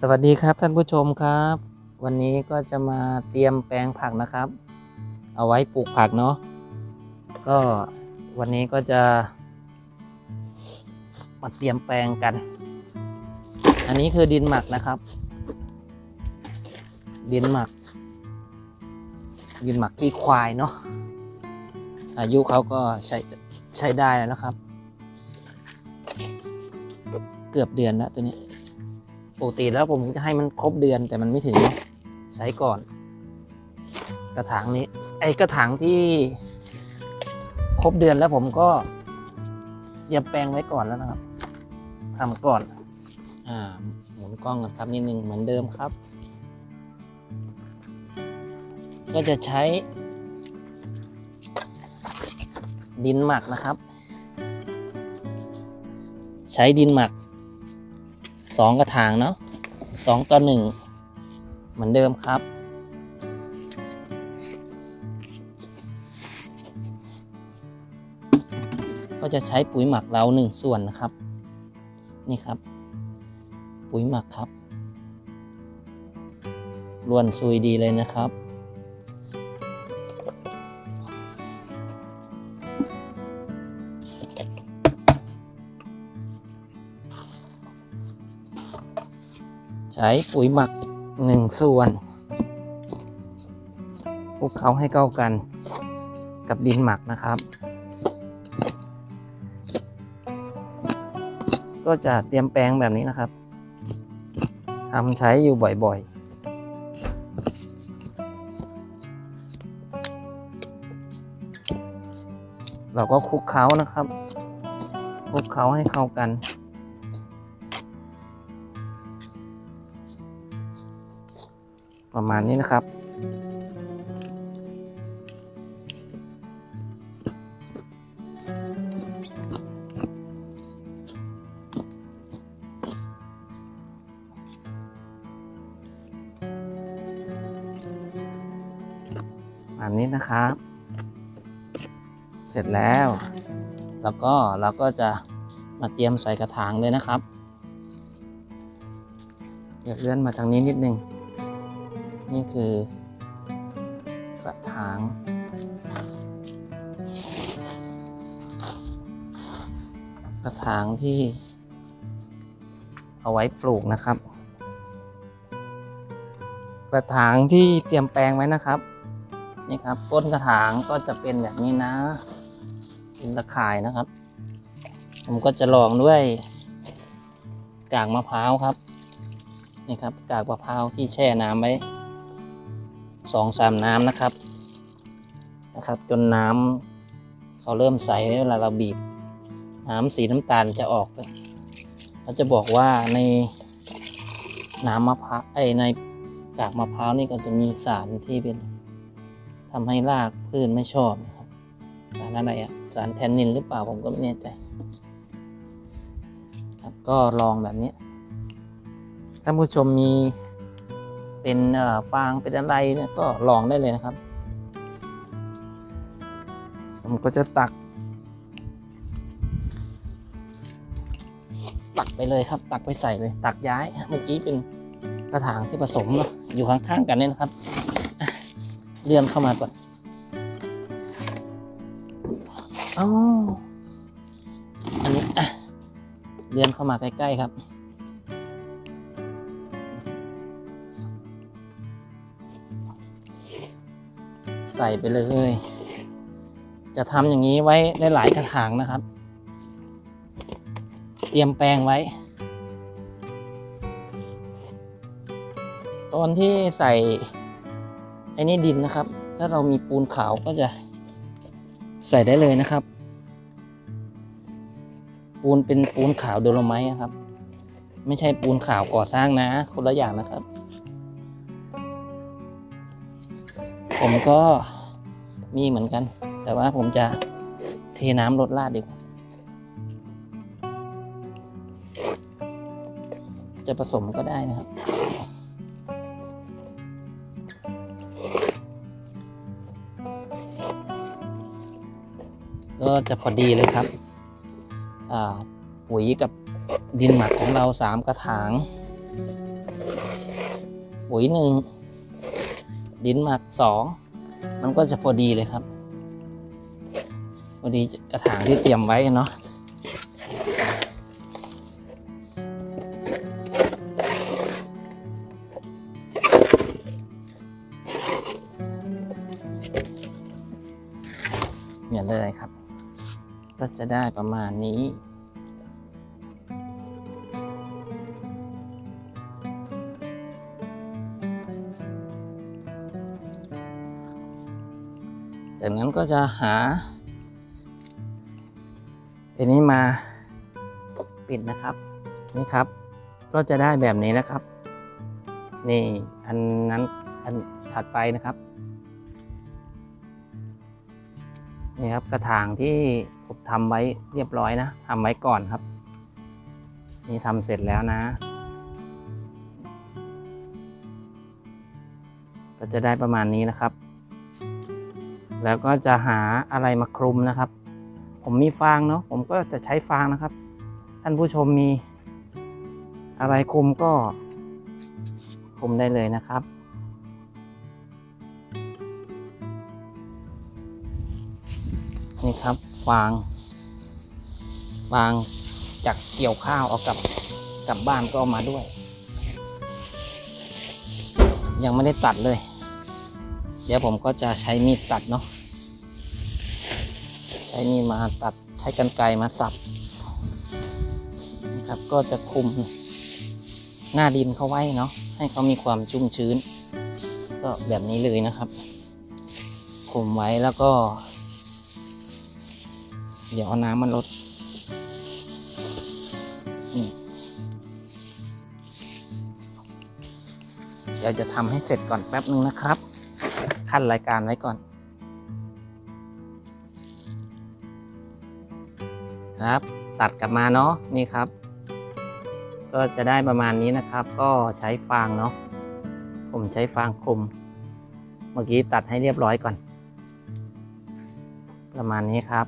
สวัสดีครับท่านผู้ชมครับ วันนี้ก็จะมาเตรียมแปลงผักนะครับ เอาไว้ปลูกผักเนาะก็วันนี้ก็จะมาเตรียมแปลงกัน อันนี้คือดินหมักนะครับ ดินหมัก ดินหมักขี้ควายเนาะอายุเขาก็ใช้ใช้ได้แล้วนะครับ เกือบเดือนแล้วตัวนี้ ปกติแล้วผมจะให้มันครบเดือนแต่มันไม่ถึงใช้ก่อน กระถางนี้ ไอ้กระถางที่ครบเดือนแล้วผมก็เตรียมแปลงไว้ก่อนแล้วนะครับทำก่อน อ่า หมุนกล้องกันครับนิดนึงเหมือนเดิมครับ ก็จะใช้ ดินหมักนะครับ ใช้ดินหมัก สองกระถางเนาะสองต่อหนึ่งเหมือนเดิมครับ ก็จะใช้ปุ๋ยหมักเราหนึ่งส่วนนะครับ นี่ครับ ปุ๋ยหมักครับล้วนซุยดีเลยนะครับ ใช้ปุ๋ยหมักหนึ่งส่วนคลุกเคล้าให้เข้ากันกับดินหมักนะครับ ก็จะเตรียมแปลงแบบนี้นะครับทำใช้อยู่บ่อยๆเราก็คลุกเคล้านะครับ คลุกเคล้าให้เข้ากัน ประมาณนี้นะครับแบบนี้นะครับ เสร็จแล้ว แล้วก็เราก็จะมาเตรียมใส่กระถางเลยนะครับเดี๋ยวเลื่อนมาทางนี้นิดนึง นี่คือกระถางกระถางที่เอาไว้ปลูกนะครับ กระถางที่เตรียมแปลงไว้นะครับนี่ครับก้นกระถางก็จะเป็นแบบนี้นะเป็นตะข่ายนะครับ ผมก็จะลองด้วยกากมะพร้าวครับนี่ครับกากมะพร้าวที่แช่น้ำไว้ สองสามน้ำนะครับนะครับ จนน้ำเขาเริ่มใสเวลาเราบีบ น้ำสีน้ำตาลจะออกไปเขาจะบอกว่าในน้ำมะพร้าวไอในกากมะพร้าวนี่ก็จะมีสารที่เป็นทำให้รากพืชไม่ชอบนะครับสารอะไรอะสารแทนนินหรือเปล่าผมก็ไม่แน่ใจครับก็ลองแบบนี้ท่านผู้ชมมี เป็นฟางเป็นอะไรเนี่ยก็ลองได้เลยนะครับ ผมก็จะตัก ตักไปเลยครับ ตักไปใส่เลย ตักย้าย เมื่อกี้เป็นกระถางที่ผสมเนอะอยู่ข้างๆกันเนี่ยนะครับเลื่อนเข้ามาก่อนอ๋ออันนี้อะเลื่อนเข้ามาใกล้ๆครับ ใส่ไปเลย จะทำอย่างนี้ไว้ได้หลายกระถางนะครับ เตรียมแปลงไว้ ตอนที่ใส่ไอ้นี่ดินนะครับ ถ้าเรามีปูนขาวก็จะใส่ได้เลยนะครับ ปูนเป็นปูนขาวโดโลไมต์ครับ ไม่ใช่ปูนขาวก่อสร้างนะ คนละอย่างนะครับ ผมก็ มีเหมือนกัน แต่ว่าผมจะเทน้ำลดราดดีกว่า จะผสมก็ได้นะครับ ก็จะพอดีเลยครับ ปุ๋ยกับดินหมักของเราสามกระถาง ปุ๋ยหนึ่งดินหมักสอง มันก็จะพอดีเลยครับ พอดีกระถางที่เตรียมไว้เนาะเนี่ยเลยครับ ก็จะได้ประมาณนี้ จากนั้นก็จะหาอันนี้มาปิดนะครับนี่ครับ ก็จะได้แบบนี้นะครับ นี่อันนั้นอันถัดไปนะครับนี่ครับกระถางที่ผมทำไว้เรียบร้อยนะทำไว้ก่อนครับ นี่ทำเสร็จแล้วนะ ก็จะได้ประมาณนี้นะครับ แล้วก็จะหาอะไรมาคลุมนะครับ ผมมีฟางเนาะผมก็จะใช้ฟางนะครับ ท่านผู้ชมมีอะไรคลุมก็คลุมได้เลยนะครับ นี่ครับฟาง ฟางจากเกี่ยวข้าวเอากลับกลับบ้านก็เอามาด้วย ยังไม่ได้ตัดเลย เดี๋ยวผมก็จะใช้มีดตัดเนาะ ช้มีดมาตัดใช้กรรไกรมาสับนะครับก็จะคุมหน้าดินเขาไว้เนาะให้เขามีความชุ่มชื้น ก็แบบนี้เลยนะครับ คุมไว้แล้วก็ เดี๋ยวอน้ำมันลดเดี๋ยวจะทำให้เสร็จก่อนแป๊บนึงนะครับ ขั้นรายการไว้ก่อน ครับ ตัดกลับมาเนาะนี่ครับ ก็จะได้ประมาณนี้นะครับ ก็ใช้ฟางเนาะผมใช้ฟางคลุม เมื่อกี้ตัดให้เรียบร้อยก่อน ประมาณนี้ครับ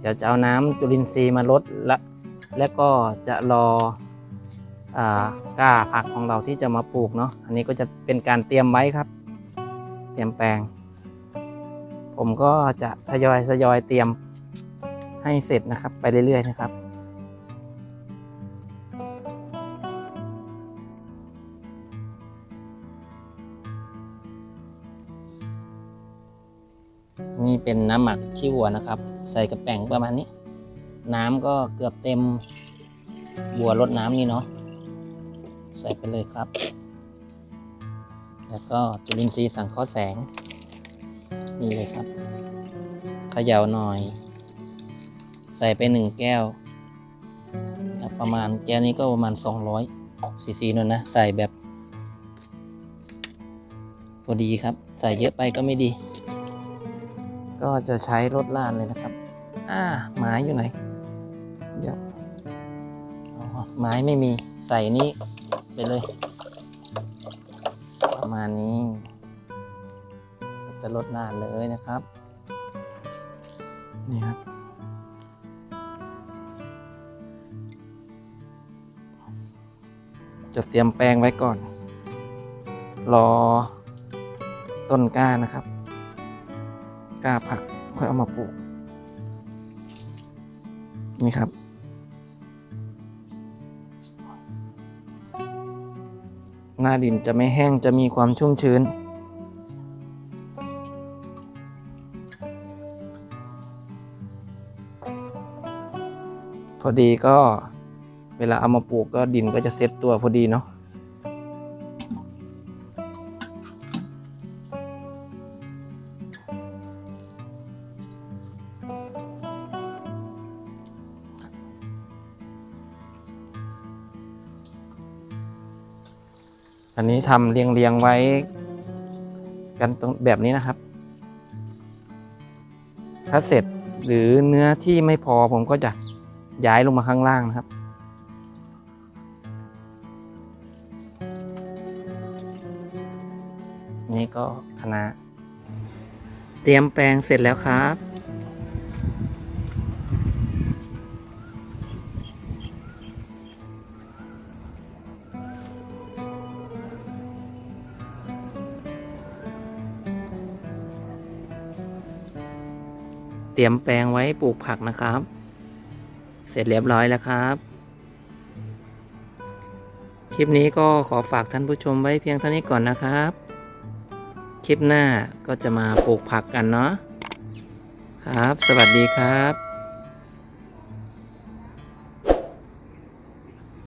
เดี๋ยวจะเอาน้ำจุลินทรีย์มาลดและและก็จะรอกล้าผักของเราที่จะมาปลูกเนาะ อันนี้ก็จะเป็นการเตรียมไว้ครับ เตรียมแปลง ผมก็จะทยอยทยอยเตรียมให้เสร็จนะครับ ไปเรื่อยๆนะครับนี่เป็นน้ำหมักขี้วัวนะครับ ใส่กระแป้งประมาณนี้ น้ำก็เกือบเต็มบัวรดน้ำนี่เนาะใส่ไปเลยครับ แล้วก็จุลินทรีย์สังเคราะห์แสง นี่เลยครับเขย่าหน่อย ใส่ไปหนึ่งแก้วประมาณแก้วนี้ก็ประมาณ 200ซีซีนั่นนะ ใส่แบบพอดีครับ ใส่เยอะไปก็ไม่ดี ก็จะใช้รถล่านเลยนะครับ อ่าไม้อยู่ไหน เดี๋ยวไม้ไม่มีใส่นี้ไปเลย ประมาณนี้ จะลดล่านเลยนะครับ นี่ครับ จะเตรียมแปลงไว้ก่อน รอต้นกล้านะครับกล้าผักค่อยเอามาปลูก นี่ครับหน้าดินจะไม่แห้งจะมีความชุ่มชื้น พอดีก็เวลาเอามาปลูกก็ดินก็จะเซ็ตตัวพอดีเนาะอันนี้ทำเรียงเรียงๆไว้กันตรงแบบนี้นะครับ ถ้าเสร็จหรือเนื้อที่ไม่พอผมก็จะ ย้ายลงมาข้างล่างนะครับ นี่ก็คณะ เตรียมแปลงเสร็จแล้วครับเตรียมแปลงไว้ปลูกผักนะครับ เสร็จเรียบร้อยแล้วครับ คลิปนี้ก็ขอฝากท่านผู้ชมไว้เพียงเท่านี้ก่อนนะครับ คลิปหน้าก็จะมาปลูกผักกันเนาะครับ สวัสดีครับ